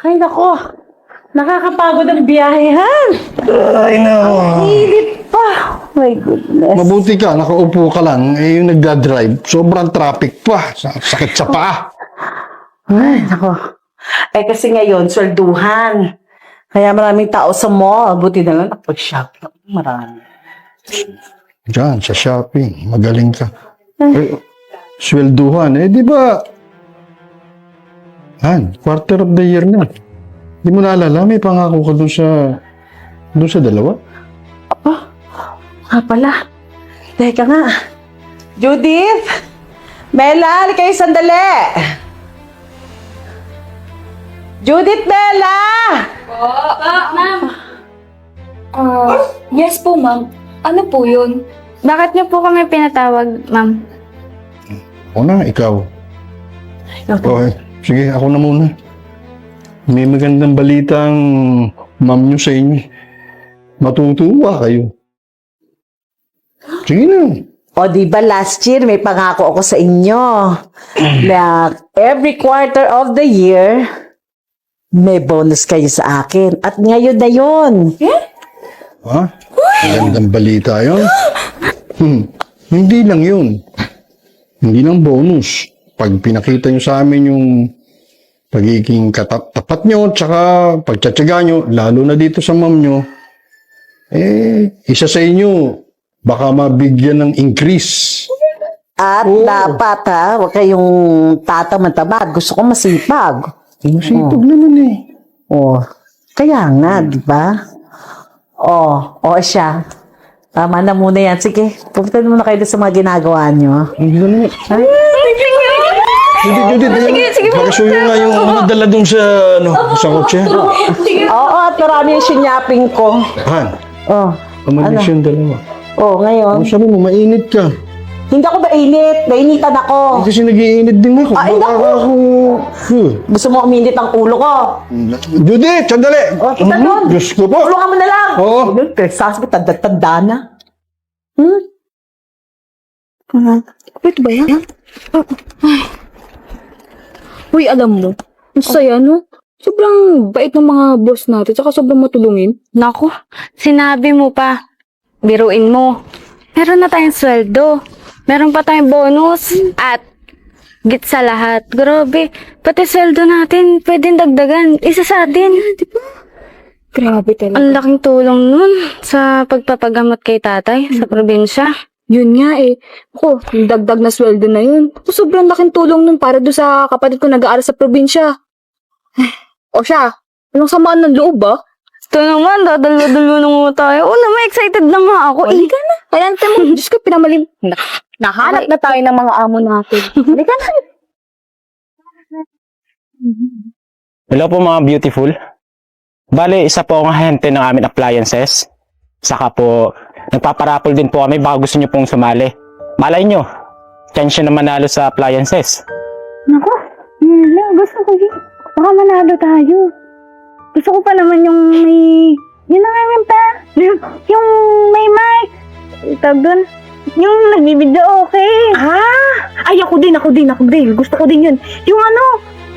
Ay, nako. Nakakapagod ang biyahehan. Ay, no. Init pa. My goodness. Mabuti ka, nakaupo ka lang. Eh, yung nagdadrive, sobrang traffic pa. Sa- Sakit sa paa. Ay, nako. Eh, kasi ngayon, swelduhan. Kaya maraming tao sa mall. Buti na lang nakapag-shop. Marami. Diyan, sa shopping. Magaling ka. Eh, swelduhan. Eh, di ba? Han, quarter of the year na. Di mo naalala, may pangako ka dun sa... dun sa dalawa? Nga pala. Teka nga. Judith! Mela, halika kayo sandali! Judith Mela! Ah, yes po, ma'am. Ano po yun? Bakit niyo po kami pinatawag, ma'am? Ako na, ikaw. Okay, sige, ako na muna. May magandang balitang ma'am nyo sa inyo. Matutuwa kayo. Sige na. O, di ba last year may pangako ako sa inyo na every quarter of the year may bonus kayo sa akin. At ngayon na yun. Ha? Magandang balita yun. Hmm. Hindi lang yun. Hindi lang bonus. Pag pinakita nyo sa amin yung pagiging katap tapat nyo, tsaka pagtsatsaga nyo, lalo na dito sa ma'am nyo, eh, isa sa inyo, baka mabigyan ng increase. At Oo. dapat ha, huwag kayong tatamad-tamad. Gusto ko masipag. Masipag naman eh. Oh, kaya nga, di ba? Oh, o siya. Tama na muna yan. Sige, pupunta na muna kayo doon sa mga ginagawa nyo. Hindi na naman. Judith, Judith, sige, sige. Pakisuyo nga yung madala dun sa, ano, sa kotse. Oo, at marami yung sinyaping ko. Han, Oh, umalis yung dalawa. oh, ngayon. Ang sabi mo, mainit ka. Hindi ako mainit. Nainitan ako. Kasi nagiinit din ako. Ay, Baka naku. ako... Huh. Gusto mo uminit ang ulo ko. Judith, sandali! Oh, kita Mhm, doon. Diyos ko po! Tulungan mo na lang. Oo. Sasabi, tanda-tanda na. Hmm? Wait ba yan? Uy, alam mo, ang saya, no? Sobrang bait ng mga boss natin, tsaka sobrang matulungin. Naku, sinabi mo pa. Biruin mo. Meron na tayong sweldo. Meron pa tayong bonus. At, git sa lahat. Grabe, pati sweldo natin, pwedeng dagdagan. Isa sa atin. Grabe talaga. Ang laking tulong nun sa pagpapagamot kay tatay sa probinsya. Yun nga eh. Ako, yung dagdag na sweldo na yun. Ako, sobrang laking tulong nun para doon sa kapatid ko nag-aaral sa probinsya. o siya, anong samaan ng loob ba? Ito naman, dadalo-dalo na nga tayo. Oh, na, may excited na nga ako. Halika na. Kaya natin mo, Diyos ko, pinamalim. Na, nahanap na tayo ng mga amo natin. Halika na. Hello po mga beautiful. Bale, isa po akong ahente ng aming appliances. Saka po, nagpaparapol din po kami baka gusto nyo pong sumali. Malay nyo, chance nyo na manalo sa appliances. Naku, Mila, gusto ko yun. Baka manalo tayo. Gusto ko pa naman yung may... Yun na nga yun pa. Yung may mic. Tag doon. Yung nagbibideo okay. Ah! Ay, ako din, ako din, ako din. Gusto ko din yun. Yung ano,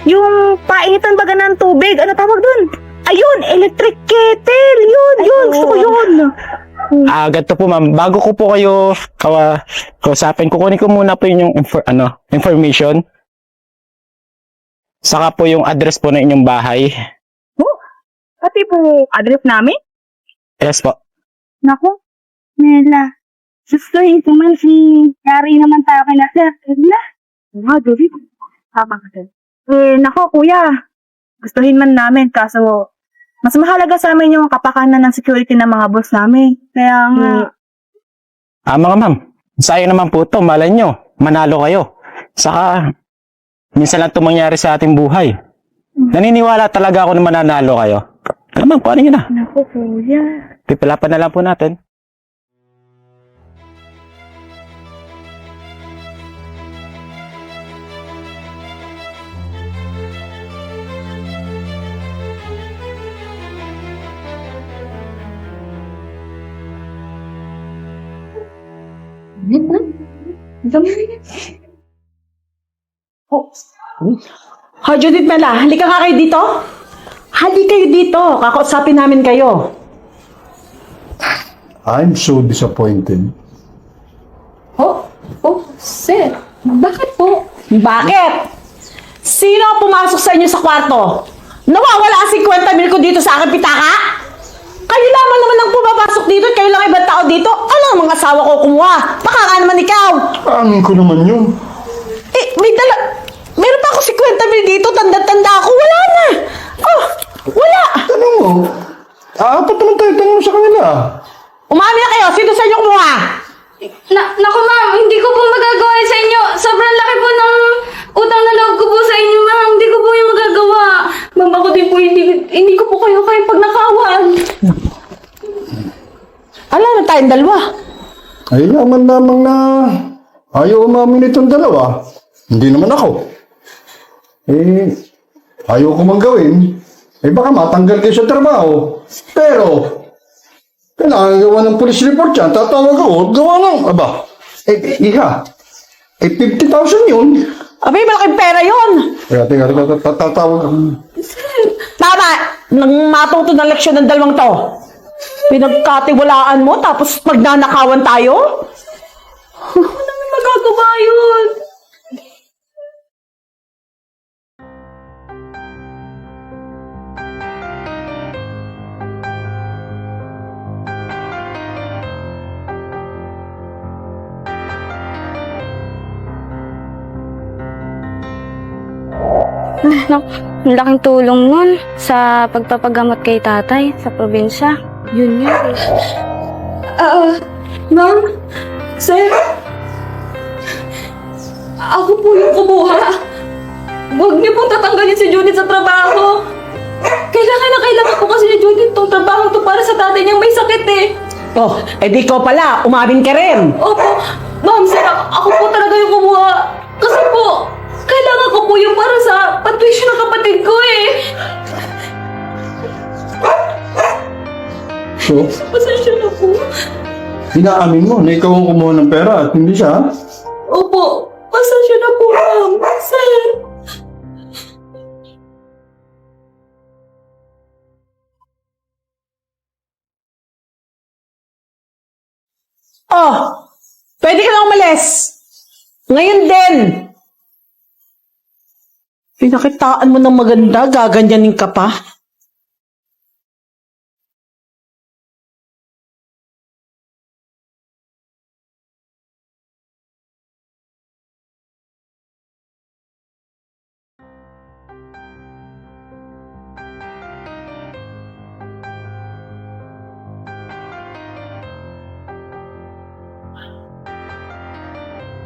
yung painitan baga ng tubig. Ano tawag dun? Ayun, electric kettle. Yun, yun. Gusto ko yun. Ah, ganito po ma'am, bago ko po kayo kawa, kausapin, kukunin ko muna po yung infor- ano, information. Saka po yung address po ng inyong bahay. Pati po address namin. Yes po. Naku, Mela. Gustuhin ko man si Yari naman tayo kay Nasir. Mela. Nga, Jovi. Tama ka. Eh, nako, kuya. Gustuhin man namin, kaso mas mahalaga sa amin yung kapakanan ng security ng mga boss namin. Kaya nga, Ah, mga ma'am, sayang naman po to, malay nyo, manalo kayo. Saka, minsan lang ito mangyari sa ating buhay. Naniniwala talaga ako na mananalo kayo. Ano ma'am, kuhanin nyo na. naku, kuya. Pipalapan na lang po natin. Ha, Judith Mela, halika nga kayo dito. Hali kayo dito. Kakausapin namin kayo. I'm so disappointed. Oh, oh, sir. Bakit po? Bakit? Sino ang pumasok sa inyo sa kwarto? Nawawala ang 50 mil ko dito sa aking pitaka? Kayo lamang naman ang pumapasok dito at kayo lang ibang tao dito. Ano ang mga asawa ko kumuha? Baka nga naman ikaw. Amin ko naman yun. Eh, may dala... Meron pa ako 50 mil dito. Tanda-tanda ako. Wala na. Oh, wala. Tanong mo. Apat naman tayo tanong sa kanila. Umami na kayo. Sino sa inyo kumuha? Na, naku ma'am, hindi ko po magagawa sa inyo. Sobrang laki po ng utang na loob ko po sa inyo, ma'am. Hindi ko po yung magagawa. Ma'am, ako din po, hindi, hindi ko po kayo kayo pag nakawan. Ala na tayong dalawa. Ay, yaman lamang na ayaw umamin itong dalawa. Hindi naman ako. Eh, ayaw ko mang gawin. Eh, baka matanggal kayo sa trabaho. Pero, kailangan gawa ng police report yan. Tatawag ako, gawa lang. Aba, eh, iha. Eh, 50,000 yun. Abay, malaking pera yon. Teka, teka, tatawag ako. Tama. Nang matuto ng leksyon ng dalawang to. Pinagkatiwalaan mo tapos magnanakawan tayo? Ano naman magagawa yun? Nak, laking tulong nun sa pagpapagamot kay tatay sa probinsya. Yun yun. Ah, ma'am, sir, ako po yung kumuha. Huwag niyo pong tatanggalin si Judith sa trabaho. Kailangan na kailangan po kasi ni Judith tong trabaho to para sa tatay niyang may sakit eh. Oh, edi ko pala, umamin ka rin. Opo, ma'am, sir, ako ako po talaga yung kumuha. Kasi po, kailangan ko po yung para sa patuition ng kapatid ko eh. So, Pasensya na po. inaamin mo na ikaw ang kumuha ng pera at hindi siya. Opo, pasensya na po, ma'am. Sir. Oh, pwede ka na umalis. Ngayon din. Pinakitaan mo ng maganda, gaganyanin ka pa.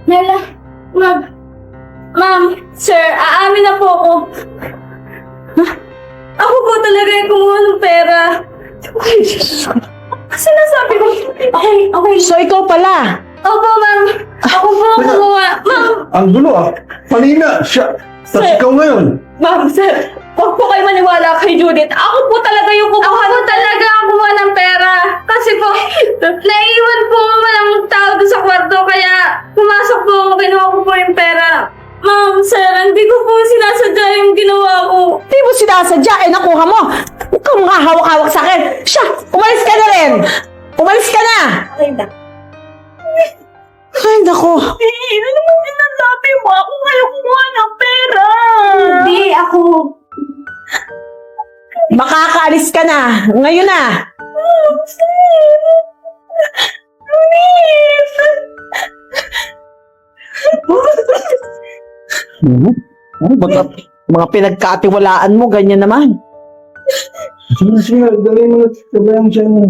Nela, ma'am. Ma'am, sir, aamin na po ako. Ako po talaga yung kumuha ng pera. Kasi nasabi ko. Okay, okay. So ikaw pala. Opo, ma'am. Ako po ang kumuha. Ma'am, Ang gulo ah. Kanina, siya. Tapos Sir. ikaw ngayon. ma'am, sir. Huwag po kayo maniwala kay Judith. Ako po talaga yung kumuha. Ako po talaga ang kumuha ng pera. Kasi po, naiiwan po walang tao doon sa kwarto. Kaya pumasok po ako, kinuha ko po yung pera. Ma'am, sir, hindi ko po sinasadya yung ginawa ko. Di mo sinasadya, eh nakuha mo. Huwag kang mga hawak-hawak sa akin. Siya, umalis ka na rin. Umalis ka na. Okay na. Ay, nako. Eh, ano naman sinasabi mo? Ako ngayon kumuha ng pera. Hindi, ako. Makakaalis ka na. Ngayon na. Mhm. Ano ba mga pinagkatiwalaan mo, ganyan naman. Sige, sige. Dali mo na. Sabayan siya mo.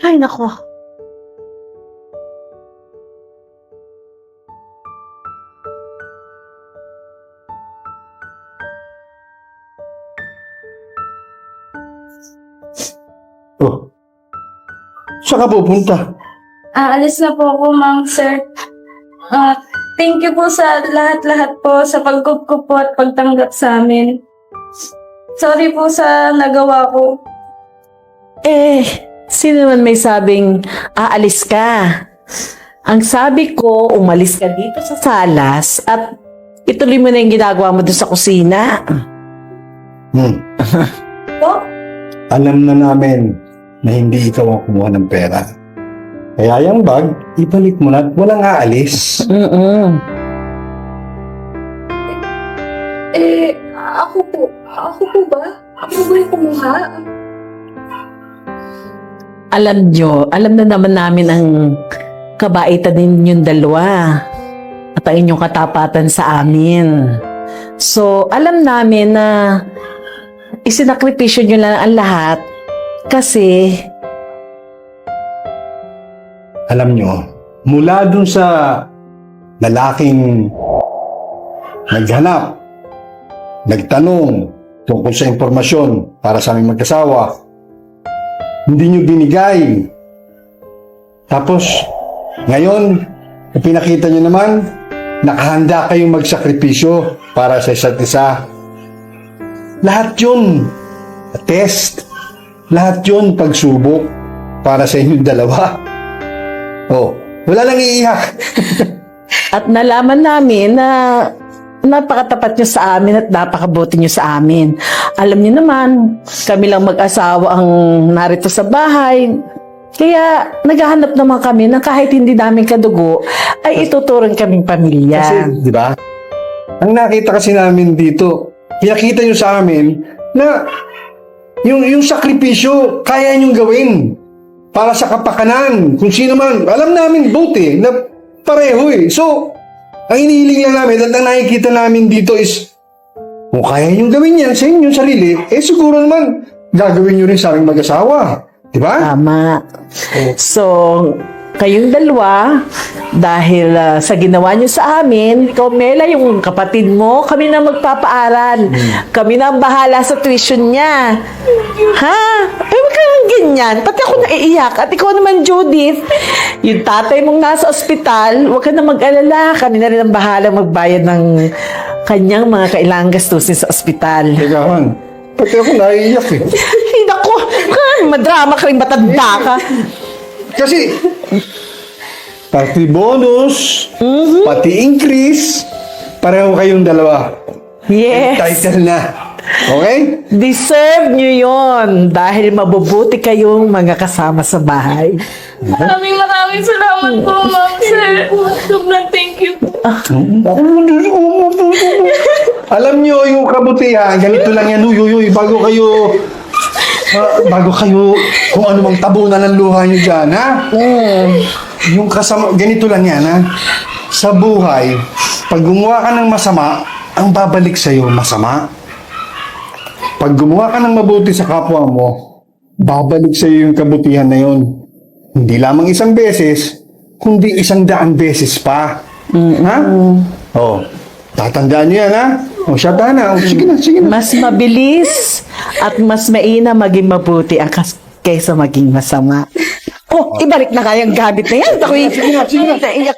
Ay, nako. Oh. Saan ka pupunta? Aalis na po ako, ma'am, sir. Ah, thank you po sa lahat-lahat po sa pagkup po at pagtanggap sa amin. Sorry po sa nagawa ko. Eh, sino naman may sabing aalis ka? Ang sabi ko, umalis ka dito sa salas at ituloy mo na yung ginagawa mo doon sa kusina. Hmm. Po? Alam na namin na hindi ikaw ang kumuha ng pera. Kaya yung bag, ibalik mo na at walang aalis. Mm-mm. Eh, ako po. Ako po ba? Ako ba yung kumuha? Alam nyo, alam na naman namin ang kabaitan ninyong dalawa at ang inyong katapatan sa amin. So, alam namin na isinakripisyo nyo lang ang lahat kasi Alam nyo, mula dun sa lalaking naghanap, nagtanong tungkol sa impormasyon para sa aming magkasawa, hindi nyo binigay. Tapos, ngayon, pinakita nyo naman, nakahanda kayong magsakripisyo para sa isa't isa. Lahat yun, test. Lahat yun, pagsubok para sa inyong dalawa. Oh, wala lang iiyak. at nalaman namin na napakatapat nyo sa amin at napakabuti nyo sa amin. Alam niyo naman, kami lang mag-asawa ang narito sa bahay. Kaya naghahanap naman kami na kahit hindi namin kadugo, ay ituturing kaming pamilya. Kasi, di ba? Ang nakita kasi namin dito, pinakita nyo sa amin na yung, yung sakripisyo, kaya nyong gawin para sa kapakanan. Kung sino man, alam namin both eh, na pareho eh. So, ang inihiling lang namin at ang nakikita namin dito is, kung kaya nyong gawin yan sa inyong sarili, eh siguro naman, gagawin nyo rin sa aming mag-asawa. Di ba? Tama. So, kayong dalawa, dahil ah, sa ginawa nyo sa amin, ikaw Mela, yung kapatid mo, kami na magpapaaral. Kami na ang bahala sa tuition niya. Ha? Eh, wag kang ganyan. Pati ako naiiyak. At ikaw naman, Judith, yung tatay mong nasa ospital, wag ka na mag-alala. Kami na rin ang bahala magbayad ng kanyang mga kailangang gastusin sa ospital. Teka, Han. Pati ako naiiyak eh. Ay, naku! Ha, madrama ka rin, matanda ka. Kasi, pati bonus, pati increase, pareho kayong dalawa. Yes. Title na. Okay? Deserve nyo yon dahil mabubuti kayong mga kasama sa bahay. Maraming maraming salamat po, ma'am, sir. Sobrang thank you po. Alam nyo yung kabutihan, ganito lang yan, uy, uy, uy, bago kayo, ah, bago kayo, kung ano mang tabunan ng luha nyo dyan, ha? Yung kasama, ganito lang yan, ha? Sa buhay, pag gumawa ka ng masama, ang babalik sa'yo masama. Pag gumawa ka ng mabuti sa kapwa mo, babalik sa'yo yung kabutihan na yon. Hindi lamang isang beses, kundi isang daan beses pa. Ha? Oh, tatandaan niyo yan, ha? O, siya na. O, sige na, sige na. Mas mabilis at mas maina maging mabuti ang kas- kaysa maging masama. Oh, ibalik na kayang gamit na yan. Ako'y, sige na, sige na.